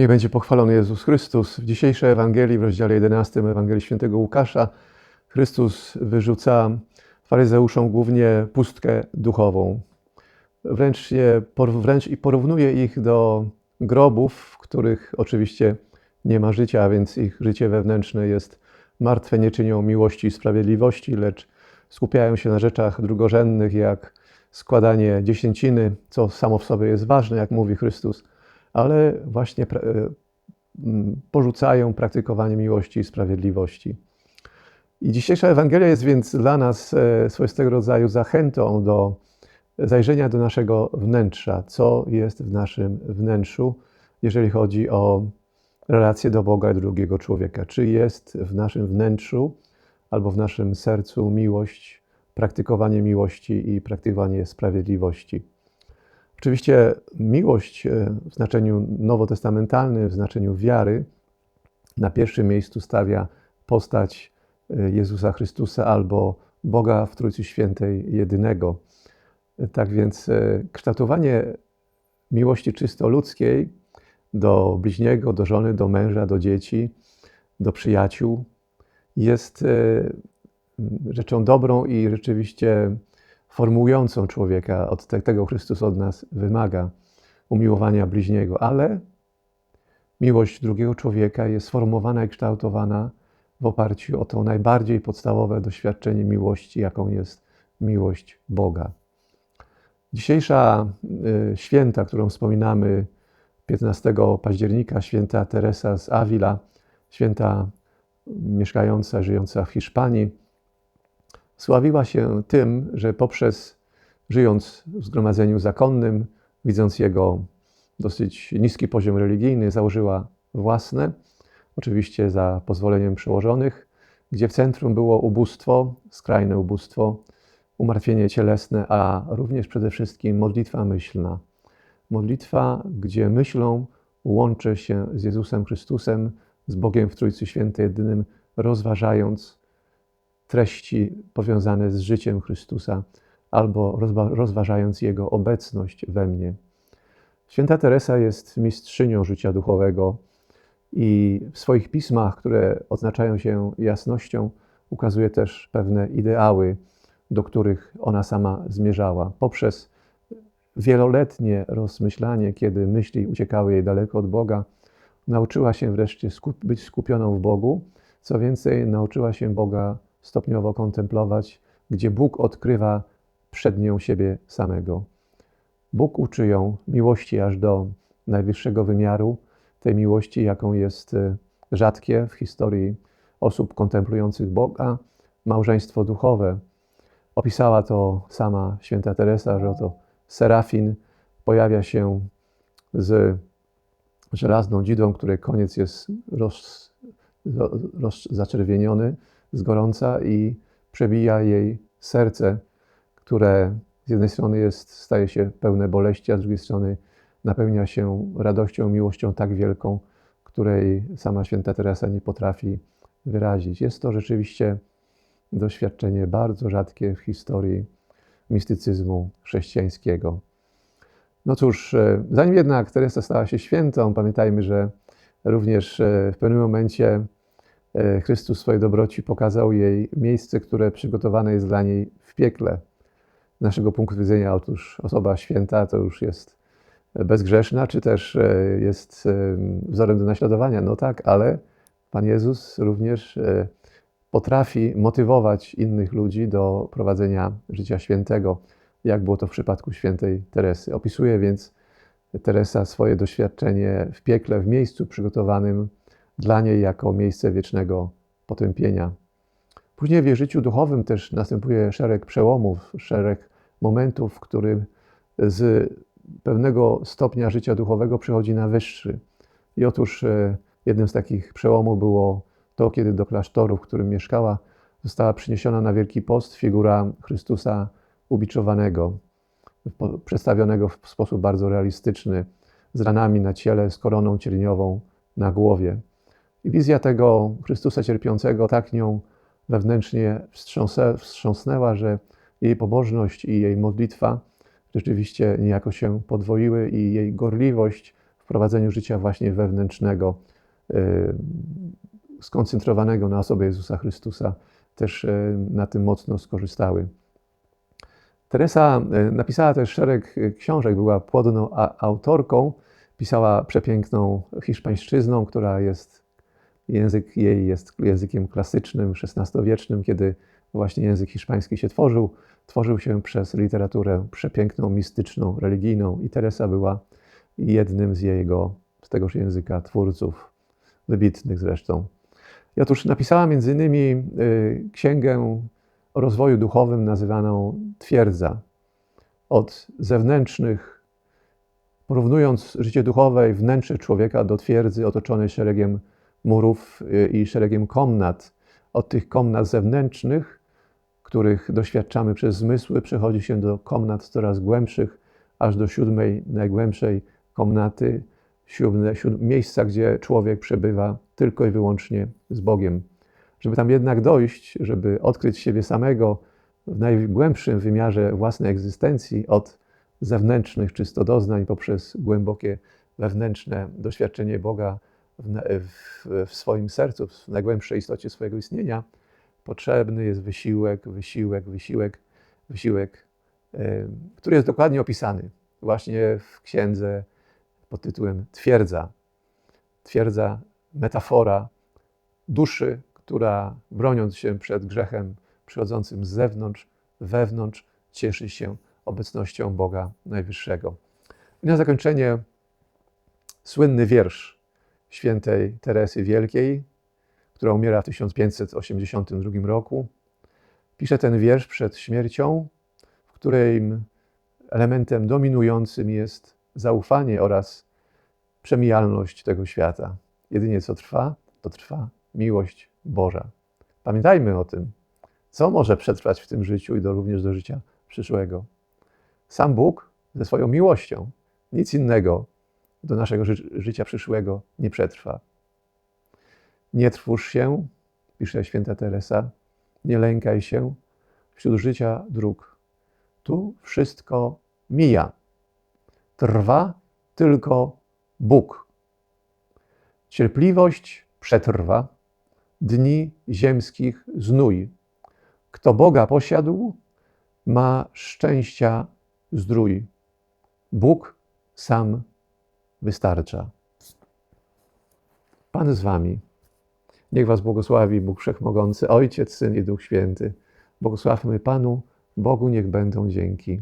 Niech będzie pochwalony Jezus Chrystus. W dzisiejszej Ewangelii, w rozdziale 11 Ewangelii Świętego Łukasza, Chrystus wyrzuca faryzeuszom głównie pustkę duchową. Wręcz, je, wręcz i porównuje ich do grobów, w których oczywiście nie ma życia, a więc ich życie wewnętrzne jest martwe, nie czynią miłości i sprawiedliwości, lecz skupiają się na rzeczach drugorzędnych, jak składanie dziesięciny, co samo w sobie jest ważne, jak mówi Chrystus, ale właśnie porzucają praktykowanie miłości i sprawiedliwości. I dzisiejsza Ewangelia jest więc dla nas e, swoistego rodzaju zachętą do zajrzenia do naszego wnętrza, co jest w naszym wnętrzu, jeżeli chodzi o relację do Boga i drugiego człowieka. Czy jest w naszym wnętrzu albo w naszym sercu miłość, praktykowanie miłości i praktykowanie sprawiedliwości. Oczywiście miłość e, w znaczeniu nowotestamentalnym, w znaczeniu wiary, na pierwszym miejscu stawia postać e, Jezusa Chrystusa albo Boga w Trójcy Świętej jedynego. Tak więc e, kształtowanie miłości czysto ludzkiej do bliźniego, do żony, do męża, do dzieci, do przyjaciół jest rzeczą dobrą i rzeczywiście formułującą człowieka. Od tego Chrystus od nas wymaga umiłowania bliźniego, ale miłość drugiego człowieka jest sformułowana i kształtowana w oparciu o to najbardziej podstawowe doświadczenie miłości, jaką jest miłość Boga. Dzisiejsza y, święta, którą wspominamy 15 października, święta Teresa z Avila, święta mieszkająca, żyjąca w Hiszpanii, sławiła się tym, że poprzez żyjąc w zgromadzeniu zakonnym, widząc jego dosyć niski poziom religijny, założyła własne, oczywiście za pozwoleniem przełożonych, gdzie w centrum było ubóstwo, skrajne ubóstwo, umartwienie cielesne, a również przede wszystkim modlitwa myślna. Modlitwa, gdzie myślą łączy się z Jezusem Chrystusem, z Bogiem w Trójcy Świętej jedynym, rozważając treści powiązane z życiem Chrystusa, albo rozważając Jego obecność we mnie. Święta Teresa jest mistrzynią życia duchowego i w swoich pismach, które oznaczają się jasnością, ukazuje też pewne ideały, do których ona sama zmierzała. Poprzez wieloletnie rozmyślanie, kiedy myśli uciekały jej daleko od Boga, nauczyła się wreszcie być skupioną w Bogu. Co więcej, nauczyła się Boga stopniowo kontemplować, gdzie Bóg odkrywa przed nią siebie samego. Bóg uczy ją miłości aż do najwyższego wymiaru, tej miłości, jaką jest e, rzadkie w historii osób kontemplujących Boga, małżeństwo duchowe. Opisała to sama święta Teresa, że oto serafin pojawia się z żelazną dzidą, której koniec jest roz, roz, zaczerwieniony, z gorąca i przebija jej serce, które z jednej strony jest, staje się pełne boleści, a z drugiej strony napełnia się radością, miłością tak wielką, której sama święta Teresa nie potrafi wyrazić. Jest to rzeczywiście doświadczenie bardzo rzadkie w historii mistycyzmu chrześcijańskiego. No cóż, e, zanim jednak Teresa stała się świętą, pamiętajmy, że również e, w pewnym momencie Chrystus w swojej dobroci pokazał jej miejsce, które przygotowane jest dla niej w piekle. Z naszego punktu widzenia, otóż osoba święta to już jest bezgrzeszna, czy też e, jest e, wzorem do naśladowania. No tak, ale Pan Jezus również potrafi motywować innych ludzi do prowadzenia życia świętego, jak było to w przypadku świętej Teresy. Opisuje więc Teresa swoje doświadczenie w piekle, w miejscu przygotowanym dla niej jako miejsce wiecznego potępienia. Później w życiu duchowym też następuje szereg przełomów, szereg momentów, w którym z pewnego stopnia życia duchowego przychodzi na wyższy. I otóż e, jednym z takich przełomów było to, kiedy do klasztoru, w którym mieszkała, została przyniesiona na Wielki Post figura Chrystusa ubiczowanego, przedstawionego w sposób bardzo realistyczny, z ranami na ciele, z koroną cielniową na głowie. I wizja tego Chrystusa cierpiącego tak nią wewnętrznie wstrząsnęła, że jej pobożność i jej modlitwa rzeczywiście niejako się podwoiły i jej gorliwość w prowadzeniu życia właśnie wewnętrznego, y, skoncentrowanego na osobie Jezusa Chrystusa, też y, na tym mocno skorzystały. Teresa y, napisała też szereg książek, była płodną autorką, pisała przepiękną hiszpańszczyzną, która jest, język jej jest językiem klasycznym, XVI-wiecznym, kiedy właśnie język hiszpański się tworzył. Tworzył się przez literaturę przepiękną, mistyczną, religijną i Teresa była jednym z jego, z tegoż języka twórców, wybitnych zresztą. I otóż napisała między innymi y, księgę o rozwoju duchowym nazywaną Twierdza. Od zewnętrznych, porównując życie duchowe i wnętrze człowieka do twierdzy otoczonej szeregiem murów y, i szeregiem komnat. Od tych komnat zewnętrznych, których doświadczamy przez zmysły, przechodzi się do komnat coraz głębszych, aż do siódmej, najgłębszej komnaty, siódme, siódme, miejsca, gdzie człowiek przebywa tylko i wyłącznie z Bogiem. Żeby tam jednak dojść, żeby odkryć siebie samego w najgłębszym wymiarze własnej egzystencji, od zewnętrznych czysto doznań, poprzez głębokie wewnętrzne doświadczenie Boga w, w, w swoim sercu, w najgłębszej istocie swojego istnienia, potrzebny jest wysiłek, wysiłek, wysiłek, wysiłek, który jest dokładnie opisany właśnie w księdze pod tytułem Twierdza. Twierdza, metafora duszy, która broniąc się przed grzechem przychodzącym z zewnątrz, wewnątrz, cieszy się obecnością Boga Najwyższego. I na zakończenie słynny wiersz świętej Teresy Wielkiej, która umiera w 1582 roku. Pisze ten wiersz przed śmiercią, w którym elementem dominującym jest zaufanie oraz przemijalność tego świata. Jedynie co trwa, to trwa miłość Boża. Pamiętajmy o tym, co może przetrwać w tym życiu i do, również do życia przyszłego. Sam Bóg ze swoją miłością, nic innego do naszego ży życia przyszłego nie przetrwa. Nie trwóż się, pisze święta Teresa, nie lękaj się wśród życia dróg. Tu wszystko mija. Trwa tylko Bóg. Cierpliwość przetrwa, dni ziemskich znój. Kto Boga posiadł, ma szczęścia zdrój. Bóg sam wystarcza. Pan z wami. Niech was błogosławi Bóg Wszechmogący, Ojciec, Syn i Duch Święty. Błogosławmy Panu, Bogu niech będą dzięki.